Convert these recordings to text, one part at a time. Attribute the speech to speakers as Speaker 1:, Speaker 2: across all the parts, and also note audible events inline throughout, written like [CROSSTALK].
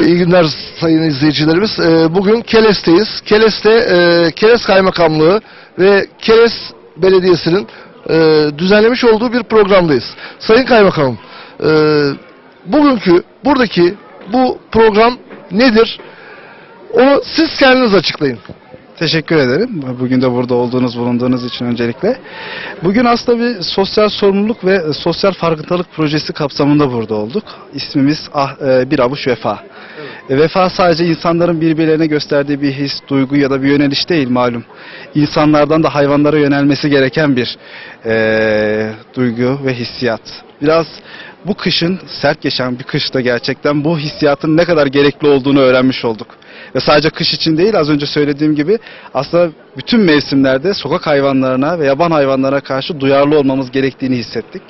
Speaker 1: İyi günler sayın izleyicilerimiz. Ee, Bugün Keles'teyiz. Keles'te e, Keles Kaymakamlığı ve Keles Belediyesi'nin e, düzenlemiş olduğu bir programdayız. Sayın Kaymakamım, e, bugünkü buradaki bu program nedir? Onu siz kendiniz açıklayın.
Speaker 2: Teşekkür ederim. Bugün de burada olduğunuz, bulunduğunuz için öncelikle. Bugün aslında bir sosyal sorumluluk ve sosyal farkındalık projesi kapsamında burada olduk. İsmimiz ah, e, Bir Avuç Vefa. E, Vefa sadece insanların birbirlerine gösterdiği bir his, duygu ya da bir yöneliş değil malum. İnsanlardan da hayvanlara yönelmesi gereken bir e, duygu ve hissiyat. Biraz bu kışın sert geçen bir kışta gerçekten bu hissiyatın ne kadar gerekli olduğunu öğrenmiş olduk. Ve sadece kış için değil az önce söylediğim gibi aslında bütün mevsimlerde sokak hayvanlarına ve yaban hayvanlara karşı duyarlı olmamız gerektiğini hissettik.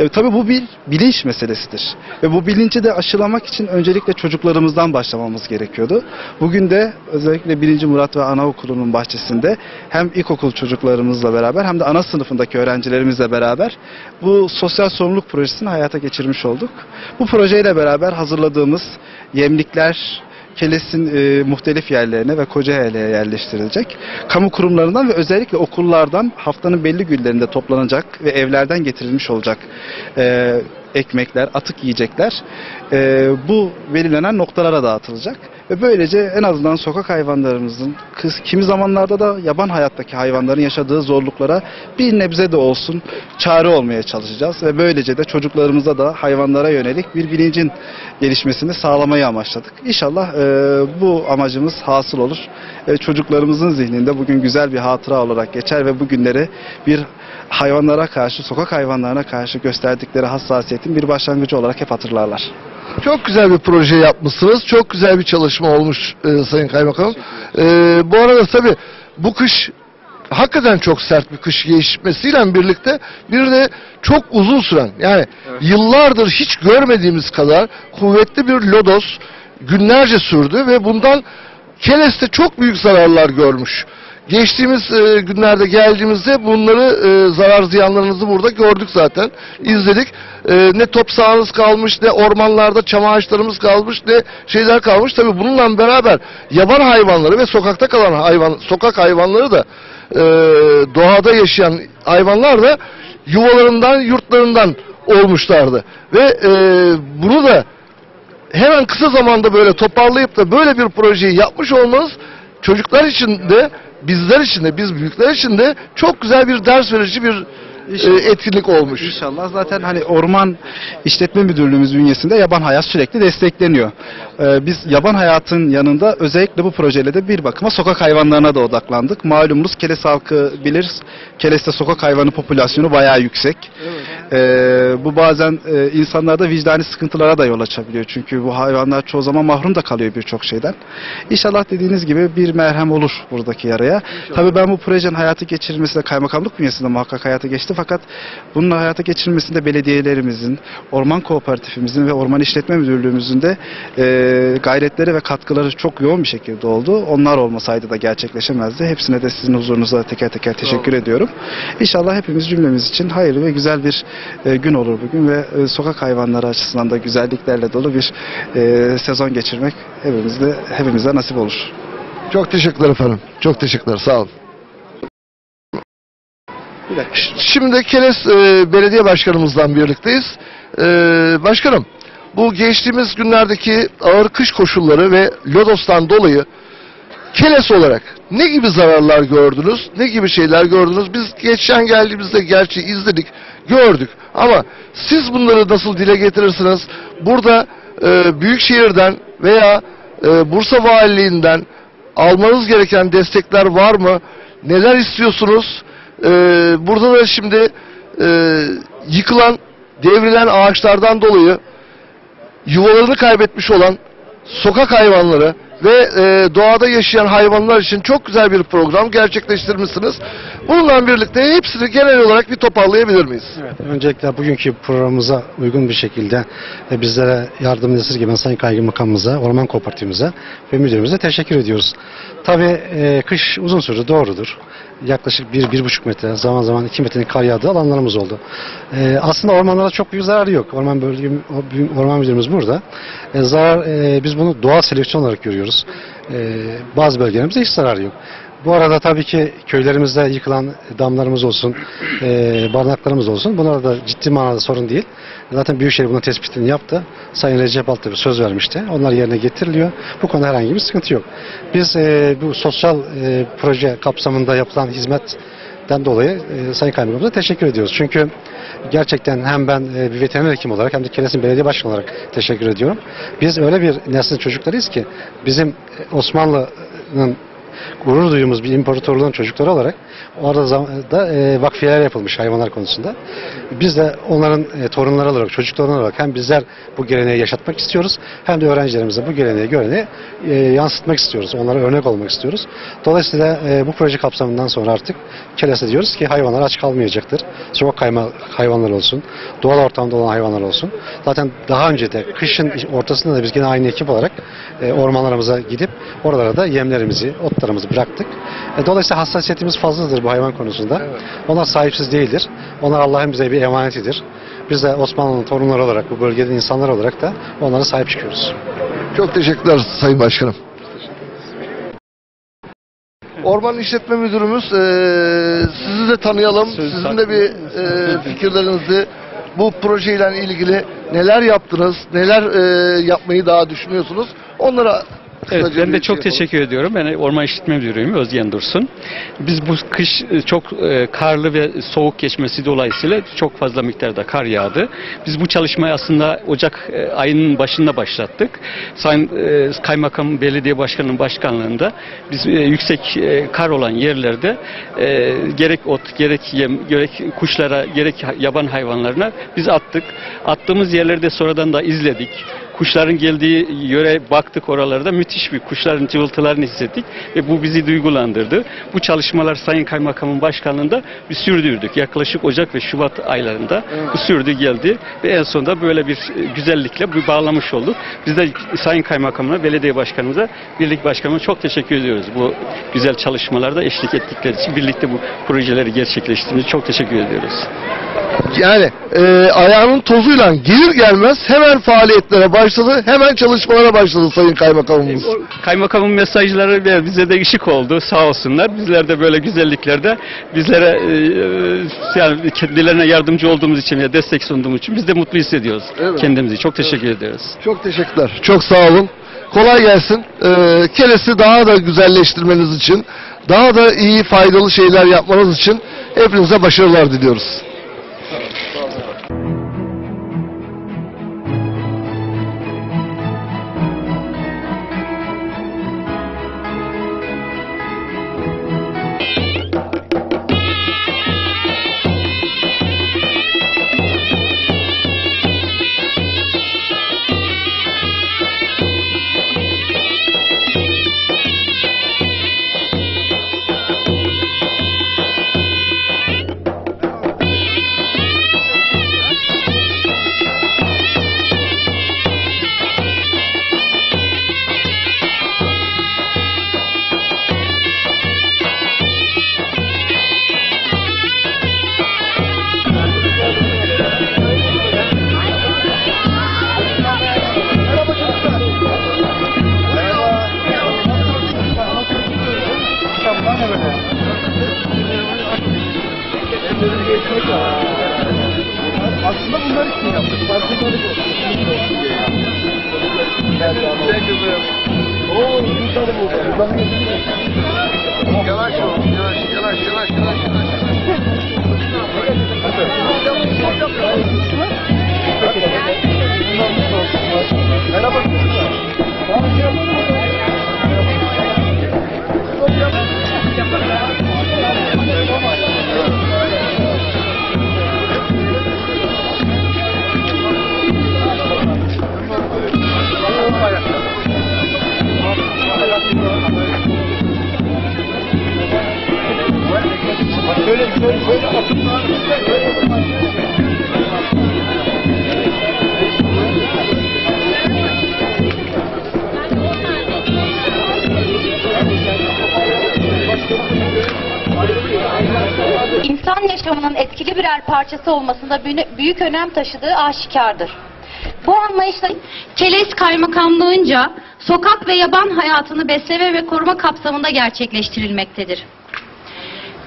Speaker 2: E, tabii bu bir bilinç meselesidir. Ve bu bilinci de aşılamak için öncelikle çocuklarımızdan başlamamız gerekiyordu. Bugün de özellikle 1. Murat ve Anaokulu'nun bahçesinde hem ilkokul çocuklarımızla beraber hem de ana sınıfındaki öğrencilerimizle beraber bu sosyal sorumluluk projesini hayata geçirmiş olduk. Bu projeyle beraber hazırladığımız yemlikler, Keles'in e, muhtelif yerlerine ve Kocaeli'ye yerleştirilecek. Kamu kurumlarından ve özellikle okullardan haftanın belli günlerinde toplanacak ve evlerden getirilmiş olacak e, ekmekler, atık yiyecekler e, bu belirlenen noktalara dağıtılacak. Ve böylece en azından sokak hayvanlarımızın, kimi zamanlarda da yaban hayattaki hayvanların yaşadığı zorluklara bir nebze de olsun çare olmaya çalışacağız. Ve böylece de çocuklarımıza da hayvanlara yönelik bir bilincin gelişmesini sağlamayı amaçladık. İnşallah e, bu amacımız hasıl olur. E, çocuklarımızın zihninde bugün güzel bir hatıra olarak geçer ve bu günleri bir hayvanlara karşı, sokak hayvanlarına karşı gösterdikleri hassasiyetin bir başlangıcı olarak hep hatırlarlar.
Speaker 1: Çok güzel bir proje yapmışsınız. Çok güzel bir çalışma olmuş e, Sayın Kaymakamım. E, bu arada tabii bu kış hakikaten çok sert bir kış geçmesiyle birlikte bir de çok uzun süren yani yıllardır hiç görmediğimiz kadar kuvvetli bir lodos günlerce sürdü ve bundan Keles'te çok büyük zararlar görmüş. Geçtiğimiz e, günlerde geldiğimizde bunları e, zarar ziyanlarınızı burada gördük zaten. izledik. E, ne top sahanız kalmış, ne ormanlarda çam ağaçlarımız kalmış, ne şeyler kalmış. Tabii bununla beraber yaban hayvanları ve sokakta kalan hayvan, sokak hayvanları da e, doğada yaşayan hayvanlar da yuvalarından, yurtlarından olmuşlardı. Ve e, bunu da hemen kısa zamanda böyle toparlayıp da böyle bir projeyi yapmış olmanız çocuklar için de bizler için de biz büyükler için de çok güzel bir ders verici bir e, etkinlik olmuş.
Speaker 2: İnşallah zaten hani Orman İşletme Müdürlüğümüz bünyesinde yaban hayat sürekli destekleniyor. Ee, biz yaban hayatın yanında özellikle bu projeyle de bir bakıma sokak hayvanlarına da odaklandık. Malumunuz Keles halkı bilir. Keles'te sokak hayvanı popülasyonu bayağı yüksek. Ee, bu bazen e, insanlarda vicdani sıkıntılara da yol açabiliyor. Çünkü bu hayvanlar çoğu zaman mahrum da kalıyor birçok şeyden. İnşallah dediğiniz gibi bir merhem olur buradaki yaraya. Tabii ben bu projenin hayata geçirilmesinde kaymakamlık bünyesinde muhakkak hayata geçti. Fakat bunun hayata geçirilmesinde belediyelerimizin, orman kooperatifimizin ve orman işletme müdürlüğümüzün de e, gayretleri ve katkıları çok yoğun bir şekilde oldu. Onlar olmasaydı da gerçekleşemezdi. Hepsine de sizin huzurunuzda teker teker teşekkür ediyorum. İnşallah hepimiz cümlemiz için hayırlı ve güzel bir e, gün olur bugün ve e, sokak hayvanları açısından da güzelliklerle dolu bir e, sezon geçirmek hepimizde hepimize nasip olur.
Speaker 1: Çok teşekkürler efendim. Çok teşekkürler. Sağ olun. Şimdi Keles e, Belediye Başkanımızdan birlikteyiz. E, başkanım, bu geçtiğimiz günlerdeki ağır kış koşulları ve Lodos'tan dolayı Keles olarak ne gibi zararlar gördünüz? Ne gibi şeyler gördünüz? Biz geçen geldiğimizde gerçi izledik, gördük. Ama siz bunları nasıl dile getirirsiniz? Burada e, Büyükşehir'den veya e, Bursa Valiliğinden almanız gereken destekler var mı? Neler istiyorsunuz? E, burada da şimdi e, yıkılan, devrilen ağaçlardan dolayı yuvalarını kaybetmiş olan sokak hayvanları ve e, doğada yaşayan hayvanlar için çok güzel bir program gerçekleştirmişsiniz. Bununla birlikte hepsini genel olarak bir toparlayabilir miyiz?
Speaker 3: Evet, öncelikle bugünkü programımıza uygun bir şekilde e, bizlere yardım esirgemen Sayın Kaymakamımıza, Orman Kooperatifimize ve müdürümüze teşekkür ediyoruz. Tabii e, kış uzun sürdü, doğrudur. Yaklaşık 1-1,5 metre, zaman zaman 2 metrenin kar yağdığı alanlarımız oldu. E, aslında ormanlara çok büyük zararı yok. Orman bölgem, orman müdürümüz burada. E, zarar, e, biz bunu doğal seleksiyon olarak görüyoruz. E, bazı bölgelerimizde hiç zararı yok. Bu arada tabii ki köylerimizde yıkılan damlarımız olsun, e, barınaklarımız olsun. Bunlar da ciddi manada sorun değil. Zaten Büyükşehir bunun tespitini yaptı. Sayın Recep Altıbı söz vermişti. Onlar yerine getiriliyor. Bu konuda herhangi bir sıkıntı yok. Biz e, bu sosyal e, proje kapsamında yapılan hizmetten dolayı e, Sayın Kaymakamımıza teşekkür ediyoruz. Çünkü gerçekten hem ben e, bir veteriner hekim olarak hem de Keresin Belediye Başkanı olarak teşekkür ediyorum. Biz öyle bir neslin çocuklarıyız ki bizim Osmanlı'nın gurur duyduğumuz bir imparatorluğun çocukları olarak orada da e, vakfiyeler yapılmış hayvanlar konusunda. Biz de onların e, torunları olarak, çocukları olarak hem bizler bu geleneği yaşatmak istiyoruz hem de öğrencilerimize bu geleneği, göreneği e, yansıtmak istiyoruz. Onlara örnek olmak istiyoruz. Dolayısıyla e, bu proje kapsamından sonra artık Keles'e diyoruz ki hayvanlar aç kalmayacaktır. Sokak kayma hayvanlar olsun, doğal ortamda olan hayvanlar olsun. Zaten daha önce de kışın ortasında da biz yine aynı ekip olarak e, ormanlarımıza gidip oralara da yemlerimizi, otlarımızı bıraktık. E, dolayısıyla hassasiyetimiz fazladır bu hayvan konusunda. Onlar sahipsiz değildir. Onlar Allah'ın bize bir emanetidir. Biz de Osmanlı'nın torunları olarak, bu bölgenin insanlar olarak da onlara sahip çıkıyoruz.
Speaker 1: Çok teşekkürler Sayın Başkanım. Orman İşletme Müdürümüz, eee, sizi de tanıyalım. Sizin de bir eee, fikirlerinizi bu projeyle ilgili neler yaptınız, neler eee, yapmayı daha düşünüyorsunuz? Onlara
Speaker 4: Evet,
Speaker 1: kısaca
Speaker 4: ben de
Speaker 1: şey
Speaker 4: çok
Speaker 1: yapalım.
Speaker 4: teşekkür ediyorum. Ben Orman İşletme Müdürüyüm, Özgen Dursun. Biz bu kış e, çok e, karlı ve soğuk geçmesi dolayısıyla çok fazla miktarda kar yağdı. Biz bu çalışmayı aslında Ocak e, ayının başında başlattık. Sayın Kaymakam Belediye Başkanı'nın başkanlığında biz yüksek kar olan yerlerde gerek ot, gerek yem, gerek kuşlara, gerek yaban hayvanlarına biz attık. Attığımız yerlerde sonradan da izledik. Kuşların geldiği yöre baktık oralarda müthiş bir kuşların cıvıltılarını hissettik ve bu bizi duygulandırdı. Bu çalışmalar Sayın Kaymakamın başkanlığında bir sürdürdük. Yaklaşık Ocak ve Şubat aylarında bu sürdü geldi ve en sonunda böyle bir e, güzellikle bir bağlamış olduk. Biz de Sayın Kaymakamına, belediye başkanımıza, birlik başkanıma çok teşekkür ediyoruz. Bu güzel çalışmalarda eşlik ettikleri için birlikte bu projeleri gerçekleştirdiğiniz çok teşekkür ediyoruz.
Speaker 1: Yani eee, ayağının tozuyla gelir gelmez hemen faaliyetlere başladı, hemen çalışmalara başladı Sayın Kaymakamımız.
Speaker 4: Kaymakamın mesajları bize de ışık oldu sağ olsunlar. Bizler de böyle güzelliklerde bizlere e, e, yani kendilerine yardımcı olduğumuz için ve destek sunduğumuz için biz de mutlu hissediyoruz
Speaker 1: Evet.
Speaker 4: kendimizi. Çok teşekkür ediyoruz.
Speaker 1: Çok teşekkürler. Çok sağ olun. Kolay gelsin. Ee, Keles'i daha da güzelleştirmeniz için, daha da iyi faydalı şeyler yapmanız için hepinize başarılar diliyoruz. Oo, yukarı burada. Buradan Yavaş ol, yavaş, yavaş, yavaş, yavaş, böyle böyle böyle akımlar İnsan
Speaker 5: yaşamının etkili birer parçası olmasında büyük önem taşıdığı aşikardır. Bu anlayışla Çeles Kaymakamlığınca sokak ve yaban hayatını besleme ve koruma kapsamında gerçekleştirilmektedir.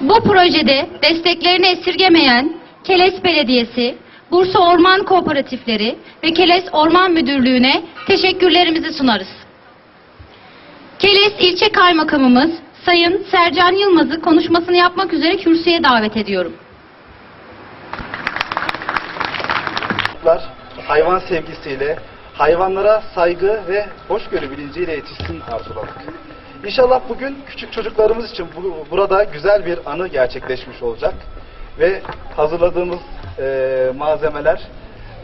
Speaker 5: Bu projede desteklerini esirgemeyen Keles Belediyesi, Bursa Orman Kooperatifleri ve Keles Orman Müdürlüğü'ne teşekkürlerimizi sunarız. Keles İlçe Kaymakamımız Sayın Sercan Yılmaz'ı konuşmasını yapmak üzere kürsüye davet ediyorum.
Speaker 2: hayvan sevgisiyle, hayvanlara saygı ve hoşgörü bilinciyle yetişsin arzuladık. İnşallah bugün küçük çocuklarımız için bu- burada güzel bir anı gerçekleşmiş olacak. Ve hazırladığımız e, malzemeler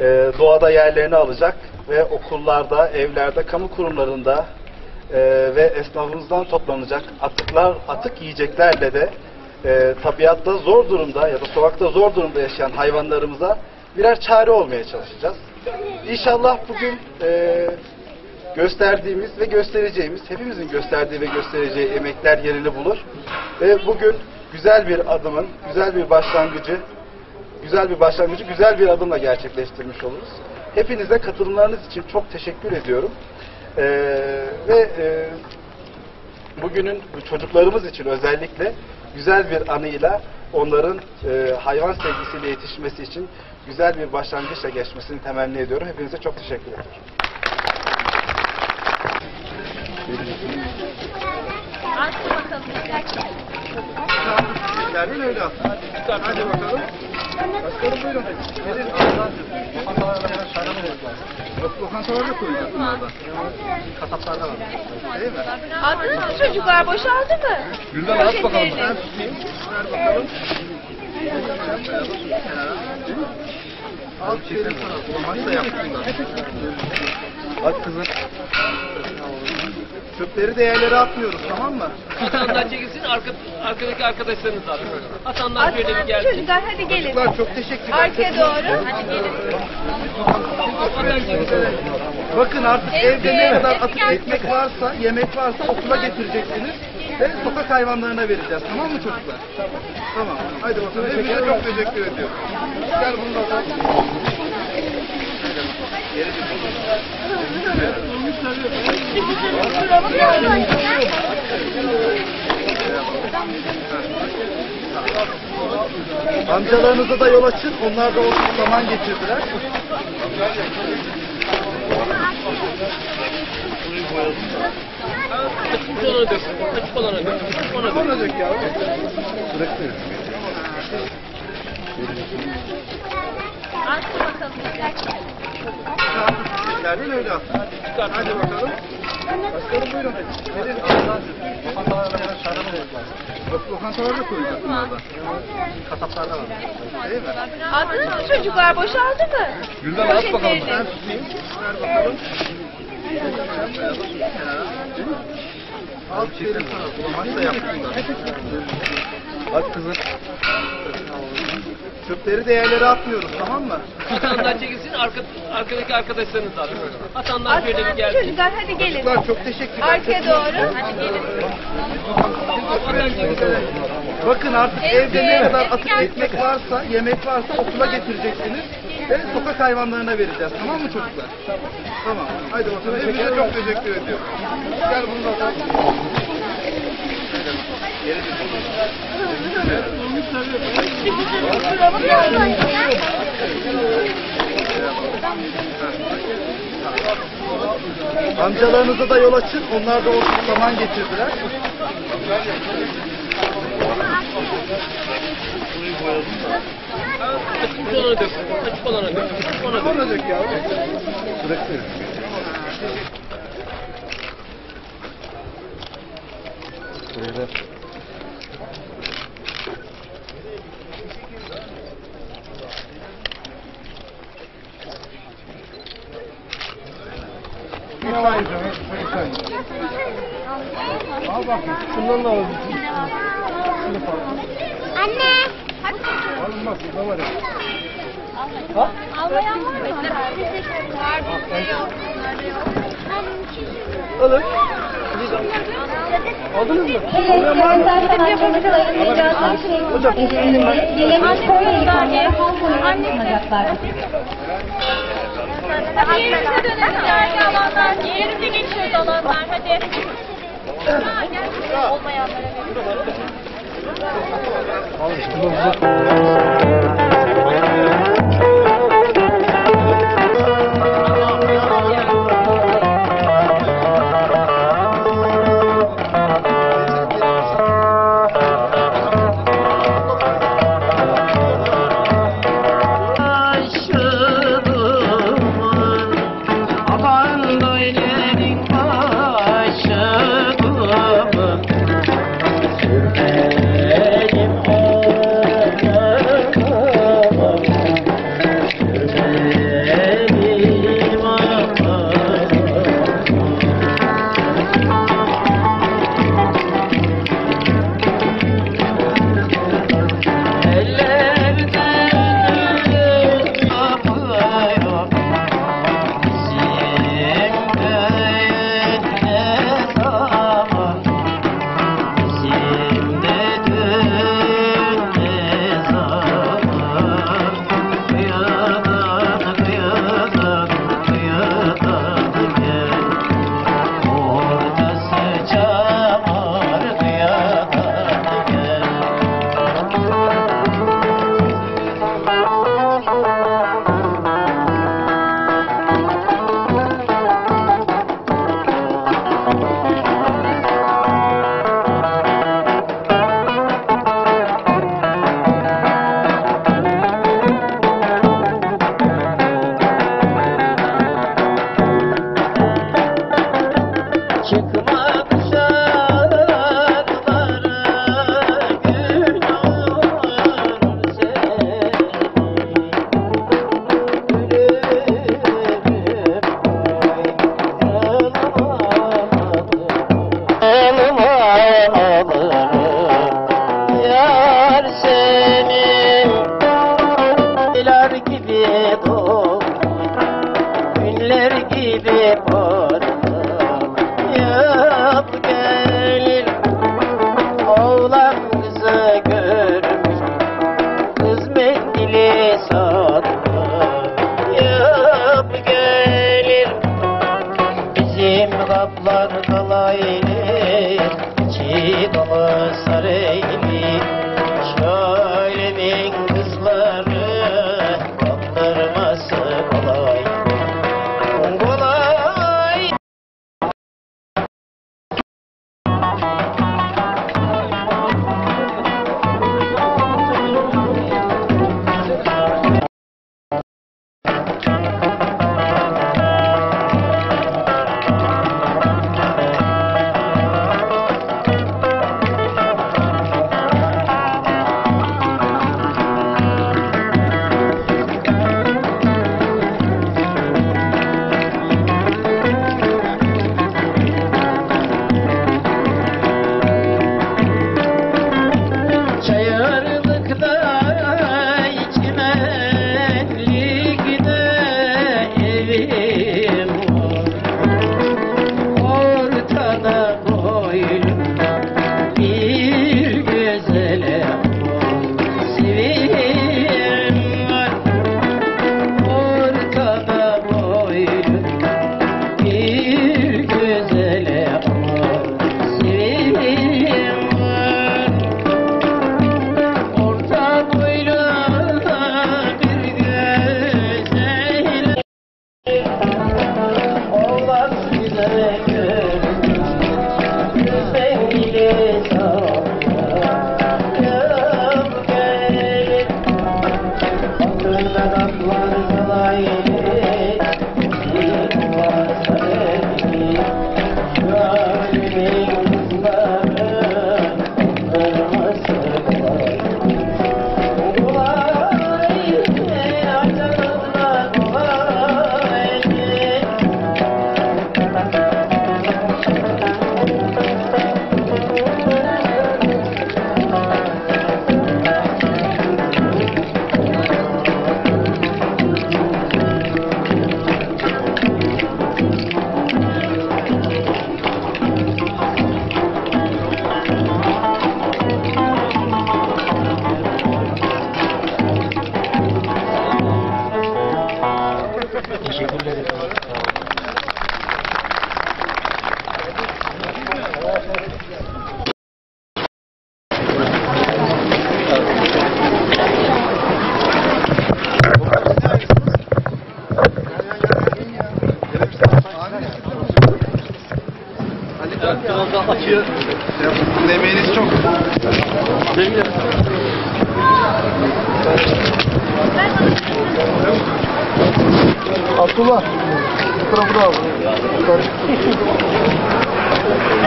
Speaker 2: e, doğada yerlerini alacak ve okullarda, evlerde, kamu kurumlarında e, ve esnafımızdan toplanacak atıklar, atık yiyeceklerle de e, tabiatta zor durumda ya da sokakta zor durumda yaşayan hayvanlarımıza birer çare olmaya çalışacağız. İnşallah bugün e, gösterdiğimiz ve göstereceğimiz, hepimizin gösterdiği ve göstereceği emekler yerini bulur. Ve bugün güzel bir adımın, güzel bir başlangıcı, güzel bir başlangıcı, güzel bir adımla gerçekleştirmiş oluruz. Hepinize katılımlarınız için çok teşekkür ediyorum. E, ve e, bugünün çocuklarımız için özellikle güzel bir anıyla onların e, hayvan sevgisiyle yetişmesi için güzel bir başlangıçla geçmesini temenni ediyorum. Hepinize çok teşekkür ederim. Yerden öyle at. Hadi bakalım. Başkanım buyurun. Gelin. Yok lokantalarda koyacağız bunlarda. Kasaplarda var. Değil mi?
Speaker 6: Aldınız mı çocuklar? Boşaldı mı?
Speaker 2: Gülden at bakalım. Ver bakalım. Al çevirip sana. Maç da yapmışlar. At kızım. Çöpleri de yerlere atmıyoruz tamam mı?
Speaker 7: Atanlar çekilsin, arka, arkadaki arkadaşlarınız var. Atanlar şöyle bir
Speaker 6: mı
Speaker 7: gelsin.
Speaker 6: çocuklar? Hadi gelin.
Speaker 2: Çocuklar çok teşekkürler.
Speaker 6: Arkaya doğru. Hadi gelin.
Speaker 2: Bakın artık
Speaker 6: Evet,
Speaker 2: evde ne kadar atık ekmek varsa, yemek varsa okula getireceksiniz. Ve sokak hayvanlarına vereceğiz. Tamam mı çocuklar? Tamam. Haydi bakalım. Hepinize çok teşekkür ediyorum. Gel bunu da. Amcalarınıza da yol açın. Onlar da o zaman getirdiler.
Speaker 7: Açık olana dök. Olana dök. Olana dök.
Speaker 2: Sonra dök yavrum. Bırakmıyor. Yerden öyle at. Hadi bakalım. Başkanım buyurun. Gelin. Yok lokantalarda koyacağız bunlarda. Kasaplarda var. Değil mi?
Speaker 6: Aldınız mı çocuklar? Boşaldı mı?
Speaker 2: Gülden at bakalım. Ben tutayım. Ver bakalım. Al çevirip sana. Maç da yapmışlar. At kızım. Çöpleri de yerlere atmıyoruz tamam mı?
Speaker 7: Atanlar çekilsin, arka, arkadaki arkadaşlarınız var. Atanlar şöyle bir gelsin.
Speaker 6: çocuklar? Hadi gelin.
Speaker 2: Çocuklar çok teşekkürler.
Speaker 6: Arkaya doğru. Hadi gelin.
Speaker 2: Bakın artık evde ne kadar atık ekmek varsa, yemek varsa okula getireceksiniz. Ve sokak hayvanlarına vereceğiz. Tamam mı çocuklar? Tamam. Haydi bakalım. Hepinize çok teşekkür ediyorum. Gel bunu da al. Amcalarınıza da yol açın. Onlar da o zaman getirdiler.
Speaker 7: Açık olana dök. Açık olana dök. Açık olana dök.
Speaker 2: Sonra dök yavrum. Bırakmıyor. Al bakayım. Şundan da alalım.
Speaker 5: Anne!
Speaker 2: Alın bak burada var ya.
Speaker 5: Almayan var mı?
Speaker 2: Alın.
Speaker 5: Emeğiniz Aldınız mı? Evet, ben zaten annemizin ayırmayacağı şey. Hocam, yemeğimiz koymayı annem halk oynamayacaklar.
Speaker 6: Hadi yerimize dönelim değerli alanlar. Yerimize geçiyoruz alanlar. Hadi. Ha, gel. Olmayanlara verin.
Speaker 2: Al işte.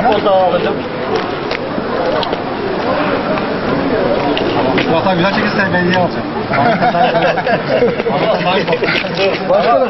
Speaker 3: O da alacağım. Vatan güzel çekirsen [LAUGHS] ben niye alacağım?
Speaker 2: Başkanım.